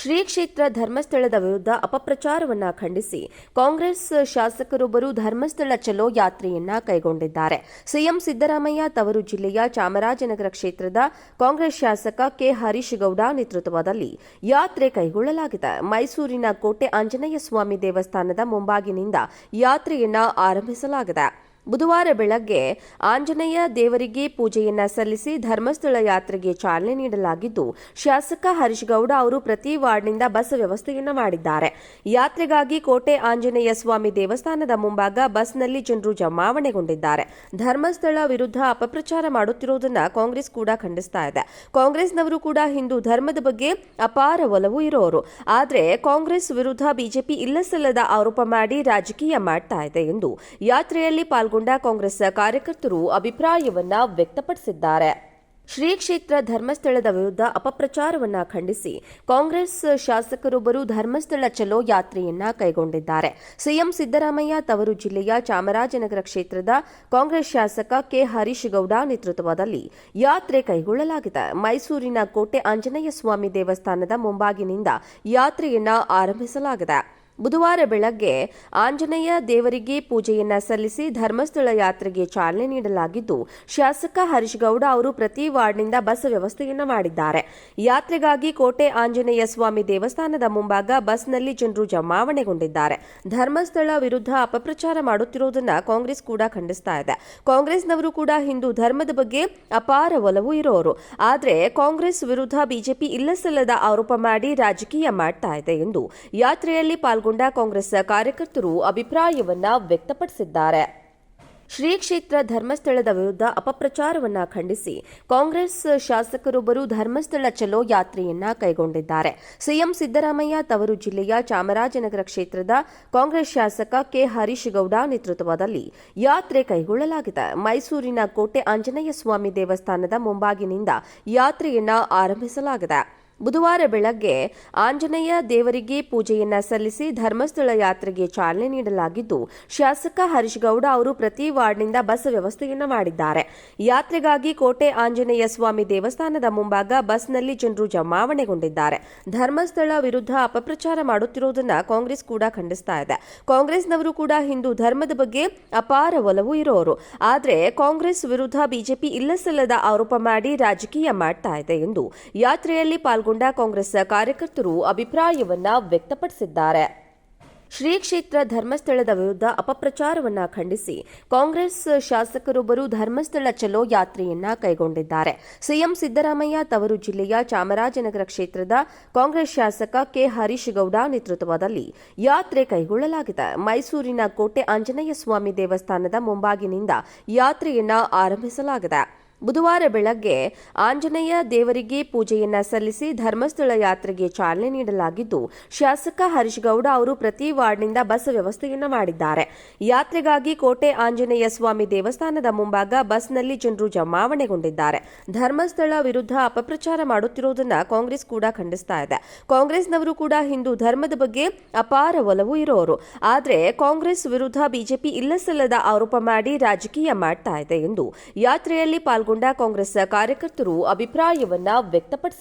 ಶ್ರೀ ಕ್ಷೇತ್ರ ಧರ್ಮಸ್ಥಳದ ವಿರುದ್ಧ ಅಪಪ್ರಚಾರವನ್ನ ಖಂಡಿಸಿ ಕಾಂಗ್ರೆಸ್ ಶಾಸಕರೊಬ್ಬರು ಧರ್ಮಸ್ಥಳ ಚಲೋ ಯಾತ್ರೆಯನ್ನ ಕೈಗೊಂಡಿದ್ದಾರೆ. ಸಿಎಂ ಸಿದ್ದರಾಮಯ್ಯ ತವರು ಜಿಲ್ಲೆಯ ಚಾಮರಾಜನಗರ ಕ್ಷೇತ್ರದ ಕಾಂಗ್ರೆಸ್ ಶಾಸಕ ಕೆ ಹರೀಶ್ ಗೌಡ ನೇತೃತ್ವದಲ್ಲಿ ಯಾತ್ರೆ ಕೈಗೊಳ್ಳಲಾಗಿದೆ. ಮೈಸೂರಿನ ಕೋಟೆ ಆಂಜನೇಯ ಸ್ವಾಮಿ ದೇವಸ್ಥಾನದ ಮುಂಭಾಗಿನಿಂದ ಯಾತ್ರೆಯನ್ನ ಆರಂಭಿಸಲಾಗಿದೆ. ಬುಧವಾರ ಬೆಳಗ್ಗೆ ಆಂಜನೇಯ ದೇವರಿಗೆ ಪೂಜೆಯನ್ನ ಸಲ್ಲಿಸಿ ಧರ್ಮಸ್ಥಳ ಯಾತ್ರೆಗೆ ಚಾಲನೆ ನೀಡಲಾಗಿದ್ದು, ಶಾಸಕ ಹರೀಶ್ ಗೌಡ ಅವರು ಪ್ರತಿ ವಾರ್ಡ್ನಿಂದ ಬಸ್ ವ್ಯವಸ್ಥೆಯನ್ನು ಮಾಡಿದ್ದಾರೆ. ಯಾತ್ರೆಗಾಗಿ ಕೋಟೆ ಆಂಜನೇಯ ಸ್ವಾಮಿ ದೇವಸ್ಥಾನದ ಮುಂಭಾಗ ಬಸ್ನಲ್ಲಿ ಜನರು ಜಮಾವಣೆಗೊಂಡಿದ್ದಾರೆ. ಧರ್ಮಸ್ಥಳ ವಿರುದ್ಧ ಅಪಪ್ರಚಾರ ಮಾಡುತ್ತಿರುವುದನ್ನ ಕಾಂಗ್ರೆಸ್ ಕೂಡ ಖಂಡಿಸ್ತಾ ಇದೆ. ಕಾಂಗ್ರೆಸ್ನವರು ಕೂಡ ಹಿಂದೂ ಧರ್ಮದ ಬಗ್ಗೆ ಅಪಾರ ಒಲವು ಇರೋರು. ಆದರೆ ಕಾಂಗ್ರೆಸ್ ವಿರುದ್ಧ ಬಿಜೆಪಿ ಇಲ್ಲಸಲ್ಲದ ಆರೋಪ ಮಾಡಿ ರಾಜಕೀಯ ಮಾಡ್ತಾ ಇದೆ ಎಂದು ಯಾತ್ರೆಯಲ್ಲಿ ಪಾಲ್ಗೊಂಡ ಕಾಂಗ್ರೆಸ್ ಕಾರ್ಯಕರ್ತರು ಅಭಿಪ್ರಾಯವನ್ನ ವ್ಯಕ್ತಪಡಿಸಿದ್ದಾರೆ. ಶ್ರೀ ಕ್ಷೇತ್ರ ಧರ್ಮಸ್ಥಳದ ವಿರುದ್ಧ ಅಪಪ್ರಚಾರವನ್ನ ಖಂಡಿಸಿ ಕಾಂಗ್ರೆಸ್ ಶಾಸಕರೊಬ್ಬರು ಧರ್ಮಸ್ಥಳ ಚಲೋ ಯಾತ್ರೆಯನ್ನ ಕೈಗೊಂಡಿದ್ದಾರೆ. ಸಿಎಂ ಸಿದ್ದರಾಮಯ್ಯ ತವರು ಜಿಲ್ಲೆಯ ಚಾಮರಾಜನಗರ ಕ್ಷೇತ್ರದ ಕಾಂಗ್ರೆಸ್ ಶಾಸಕ ಕೆ ಹರೀಶ್ ಗೌಡ ನೇತೃತ್ವದಲ್ಲಿ ಯಾತ್ರೆ ಕೈಗೊಳ್ಳಲಾಗಿದೆ. ಮೈಸೂರಿನ ಕೋಟೆ ಆಂಜನೇಯ ಸ್ವಾಮಿ ದೇವಸ್ಥಾನದ ಮುಂಭಾಗಿನಿಂದ ಯಾತ್ರೆಯನ್ನ ಆರಂಭಿಸಲಾಗಿದೆ. ಬುಧವಾರ ಬೆಳಗ್ಗೆ ಆಂಜನೇಯ ದೇವರಿಗೆ ಪೂಜೆಯನ್ನ ಸಲ್ಲಿಸಿ ಧರ್ಮಸ್ಥಳ ಯಾತ್ರೆಗೆ ಚಾಲನೆ ನೀಡಲಾಗಿದ್ದು, ಶಾಸಕ ಹರೀಶ್ ಗೌಡ ಅವರು ಪ್ರತಿ ವಾರ್ಡ್ನಿಂದ ಬಸ್ ವ್ಯವಸ್ಥೆಯನ್ನ ಮಾಡಿದ್ದಾರೆ. ಯಾತ್ರೆಗಾಗಿ ಕೋಟೆ ಆಂಜನೇಯ ಸ್ವಾಮಿ ದೇವಸ್ಥಾನದ ಮುಂಭಾಗ ಬಸ್ನಲ್ಲಿ ಜನರು ಜಮಾವಣೆಗೊಂಡಿದ್ದಾರೆ. ಧರ್ಮಸ್ಥಳ ವಿರುದ್ಧ ಅಪಪ್ರಚಾರ ಮಾಡುತ್ತಿರುವುದನ್ನ ಕಾಂಗ್ರೆಸ್ ಕೂಡ ಖಂಡಿಸ್ತಾ ಇದೆ. ಕಾಂಗ್ರೆಸ್ನವರು ಕೂಡ ಹಿಂದೂ ಧರ್ಮದ ಬಗ್ಗೆ ಅಪಾರ ಒಲವು ಇರೋರು. ಆದರೆ ಕಾಂಗ್ರೆಸ್ ವಿರುದ್ಧ ಬಿಜೆಪಿ ಇಲ್ಲಸಲ್ಲದ ಆರೋಪ ಮಾಡಿ ರಾಜಕೀಯ ಮಾಡ್ತಾ ಇದೆ ಎಂದು ಯಾತ್ರೆಯಲ್ಲಿ ಪಾಲ್ಗೊಂಡ ಕಾಂಗ್ರೆಸ್ ಕಾರ್ಯಕರ್ತರು ಅಭಿಪ್ರಾಯವನ್ನ ವ್ಯಕ್ತಪಡಿಸಿದ್ದಾರೆ. ಶ್ರೀ ಕ್ಷೇತ್ರ ಧರ್ಮಸ್ಥಳದ ವಿರುದ್ಧ ಅಪಪ್ರಚಾರವನ್ನ ಖಂಡಿಸಿ ಕಾಂಗ್ರೆಸ್ ಶಾಸಕರೊಬ್ಬರು ಧರ್ಮಸ್ಥಳ ಚಲೋ ಯಾತ್ರೆಯನ್ನ ಕೈಗೊಂಡಿದ್ದಾರೆ. ಸಿಎಂ ಸಿದ್ದರಾಮಯ್ಯ ತವರು ಜಿಲ್ಲೆಯ ಚಾಮರಾಜನಗರ ಕ್ಷೇತ್ರದ ಕಾಂಗ್ರೆಸ್ ಶಾಸಕ ಕೆ ಹರೀಶ್ ಗೌಡ ನೇತೃತ್ವದಲ್ಲಿ ಯಾತ್ರೆ ಕೈಗೊಳ್ಳಲಾಗಿದೆ. ಮೈಸೂರಿನ ಕೋಟೆ ಆಂಜನೇಯ ಸ್ವಾಮಿ ದೇವಸ್ಥಾನದ ಮುಂಭಾಗಿನಿಂದ ಯಾತ್ರೆಯನ್ನ ಆರಂಭಿಸಲಾಗಿದೆ. ಬುಧವಾರ ಬೆಳಗ್ಗೆ ಆಂಜನೇಯ ದೇವರಿಗೆ ಪೂಜೆಯನ್ನ ಸಲ್ಲಿಸಿ ಧರ್ಮಸ್ಥಳ ಯಾತ್ರೆಗೆ ಚಾಲನೆ ನೀಡಲಾಗಿದ್ದು, ಶಾಸಕ ಹರೀಶ್ ಗೌಡ ಅವರು ಪ್ರತಿ ವಾರ್ಡ್ನಿಂದ ಬಸ್ ವ್ಯವಸ್ಥೆಯನ್ನ ಮಾಡಿದ್ದಾರೆ. ಯಾತ್ರೆಗಾಗಿ ಕೋಟೆ ಆಂಜನೇಯ ಸ್ವಾಮಿ ದೇವಸ್ಥಾನದ ಮುಂಭಾಗ ಬಸ್ನಲ್ಲಿ ಜನರು ಜಮಾವಣೆಗೊಂಡಿದ್ದಾರೆ. ಧರ್ಮಸ್ಥಳ ವಿರುದ್ಧ ಅಪಪ್ರಚಾರ ಮಾಡುತ್ತಿರುವುದನ್ನ ಕಾಂಗ್ರೆಸ್ ಕೂಡ ಖಂಡಿಸ್ತಾ ಇದೆ. ಕಾಂಗ್ರೆಸ್ನವರು ಕೂಡ ಹಿಂದೂ ಧರ್ಮದ ಬಗ್ಗೆ ಅಪಾರ ಒಲವು ಇರೋರು. ಆದರೆ ಕಾಂಗ್ರೆಸ್ ವಿರುದ್ಧ ಬಿಜೆಪಿ ಇಲ್ಲಸಲ್ಲದ ಆರೋಪ ಮಾಡಿ ರಾಜಕೀಯ ಮಾಡ್ತಾ ಇದೆ ಎಂದು ಯಾತ್ರೆಯಲ್ಲಿ ಪಾಲ್ಗೊಂಡ ಕಾಂಗ್ರೆಸ್ ಕಾರ್ಯಕರ್ತರು ಅಭಿಪ್ರಾಯವನ್ನ ವ್ಯಕ್ತಪಡಿಸಿದ್ದಾರೆ. ಶ್ರೀ ಕ್ಷೇತ್ರ ಧರ್ಮಸ್ಥಳದ ವಿರುದ್ಧ ಅಪಪ್ರಚಾರವನ್ನ ಖಂಡಿಸಿ ಕಾಂಗ್ರೆಸ್ ಶಾಸಕರೊಬ್ಬರು ಧರ್ಮಸ್ಥಳ ಚಲೋ ಯಾತ್ರೆಯನ್ನ ಕೈಗೊಂಡಿದ್ದಾರೆ. ಸಿಎಂ ಸಿದ್ದರಾಮಯ್ಯ ತವರು ಜಿಲ್ಲೆಯ ಚಾಮರಾಜನಗರ ಕ್ಷೇತ್ರದ ಕಾಂಗ್ರೆಸ್ ಶಾಸಕ ಕೆ ಹರೀಶ್ ಗೌಡ ನೇತೃತ್ವದಲ್ಲಿ ಯಾತ್ರೆ ಕೈಗೊಳ್ಳಲಾಗಿದೆ. ಮೈಸೂರಿನ ಕೋಟೆ ಆಂಜನೇಯ ಸ್ವಾಮಿ ದೇವಸ್ಥಾನದ ಮುಂಭಾಗಿನಿಂದ ಯಾತ್ರೆಯನ್ನ ಆರಂಭಿಸಲಾಗಿದೆ. ಬುಧವಾರ ಬೆಳಗ್ಗೆ ಆಂಜನೇಯ ದೇವರಿಗೆ ಪೂಜೆಯನ್ನ ಸಲ್ಲಿಸಿ ಧರ್ಮಸ್ಥಳ ಯಾತ್ರೆಗೆ ಚಾಲನೆ ನೀಡಲಾಗಿದ್ದು, ಶಾಸಕ ಹರೀಶ್ ಗೌಡ ಅವರು ಪ್ರತಿ ವಾರ್ಡ್ನಿಂದ ಬಸ್ ವ್ಯವಸ್ಥೆಯನ್ನು ಮಾಡಿದ್ದಾರೆ. ಯಾತ್ರೆಗಾಗಿ ಕೋಟೆ ಆಂಜನೇಯ ಸ್ವಾಮಿ ದೇವಸ್ಥಾನದ ಮುಂಭಾಗ ಬಸ್ನಲ್ಲಿ ಜನರು ಜಮಾವಣೆಗೊಂಡಿದ್ದಾರೆ. ಧರ್ಮಸ್ಥಳ ವಿರುದ್ಧ ಅಪಪ್ರಚಾರ ಮಾಡುತ್ತಿರುವುದನ್ನ ಕಾಂಗ್ರೆಸ್ ಕೂಡ ಖಂಡಿಸ್ತಾ ಇದೆ. ಕಾಂಗ್ರೆಸ್ನವರು ಕೂಡ ಹಿಂದೂ ಧರ್ಮದ ಬಗ್ಗೆ ಅಪಾರ ಒಲವು ಇರೋರು. ಆದರೆ ಕಾಂಗ್ರೆಸ್ ವಿರುದ್ಧ ಬಿಜೆಪಿ ಇಲ್ಲಸಲ್ಲದ ಆರೋಪ ಮಾಡಿ ರಾಜಕೀಯ ಮಾಡ್ತಾ ಇದೆ ಎಂದು ಯಾತ್ರೆಯಲ್ಲಿ ಪಾಲ್ಗೊಂಡ ಕಾಂಗ್ರೆಸ್ ಕಾರ್ಯಕರ್ತರು ಅಭಿಪ್ರಾಯವನ್ನ ವ್ಯಕ್ತಪಡಿಸಿದ್ದಾರೆ.